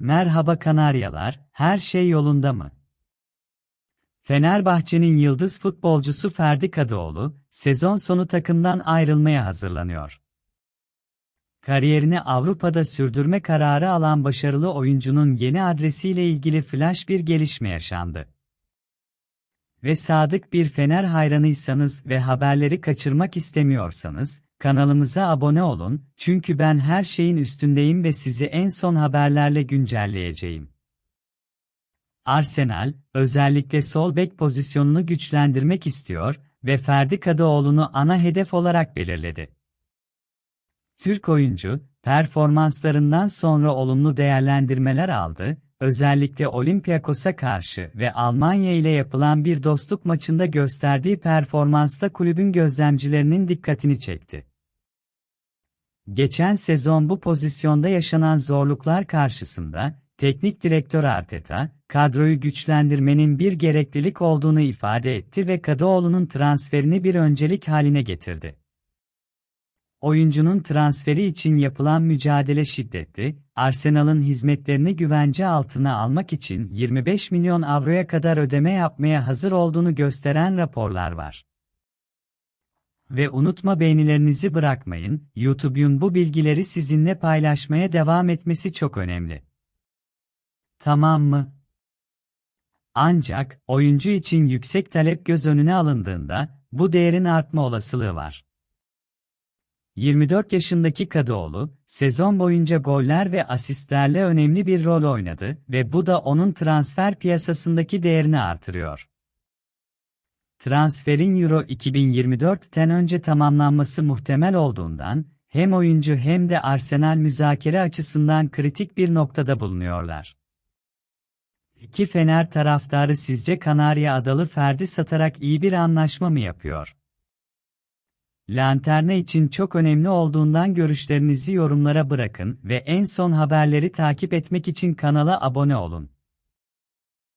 Merhaba Kanaryalar, her şey yolunda mı? Fenerbahçe'nin yıldız futbolcusu Ferdi Kadıoğlu, sezon sonu takımdan ayrılmaya hazırlanıyor. Kariyerini Avrupa'da sürdürme kararı alan başarılı oyuncunun yeni adresiyle ilgili flash bir gelişme yaşandı. Ve sadık bir Fener hayranıysanız ve haberleri kaçırmak istemiyorsanız, kanalımıza abone olun, çünkü ben her şeyin üstündeyim ve sizi en son haberlerle güncelleyeceğim. Arsenal, özellikle sol bek pozisyonunu güçlendirmek istiyor ve Ferdi Kadıoğlu'nu ana hedef olarak belirledi. Türk oyuncu, performanslarından sonra olumlu değerlendirmeler aldı, özellikle Olympiakos'a karşı ve Almanya ile yapılan bir dostluk maçında gösterdiği performansla kulübün gözlemcilerinin dikkatini çekti. Geçen sezon bu pozisyonda yaşanan zorluklar karşısında, teknik direktör Arteta, kadroyu güçlendirmenin bir gereklilik olduğunu ifade etti ve Kadıoğlu'nun transferini bir öncelik haline getirdi. Oyuncunun transferi için yapılan mücadele şiddetli, Arsenal'ın hizmetlerini güvence altına almak için 25 milyon avroya kadar ödeme yapmaya hazır olduğunu gösteren raporlar var. Ve unutma beğenilerinizi bırakmayın, YouTube'un bu bilgileri sizinle paylaşmaya devam etmesi çok önemli. Tamam mı? Ancak, oyuncu için yüksek talep göz önüne alındığında, bu değerin artma olasılığı var. 24 yaşındaki Kadıoğlu, sezon boyunca goller ve asistlerle önemli bir rol oynadı ve bu da onun transfer piyasasındaki değerini artırıyor. Transferin Euro 2024'ten önce tamamlanması muhtemel olduğundan, hem oyuncu hem de Arsenal müzakere açısından kritik bir noktada bulunuyorlar. İki Fener taraftarı sizce Kanarya Adalı Ferdi satarak iyi bir anlaşma mı yapıyor? Lanterne için çok önemli olduğundan görüşlerinizi yorumlara bırakın ve en son haberleri takip etmek için kanala abone olun.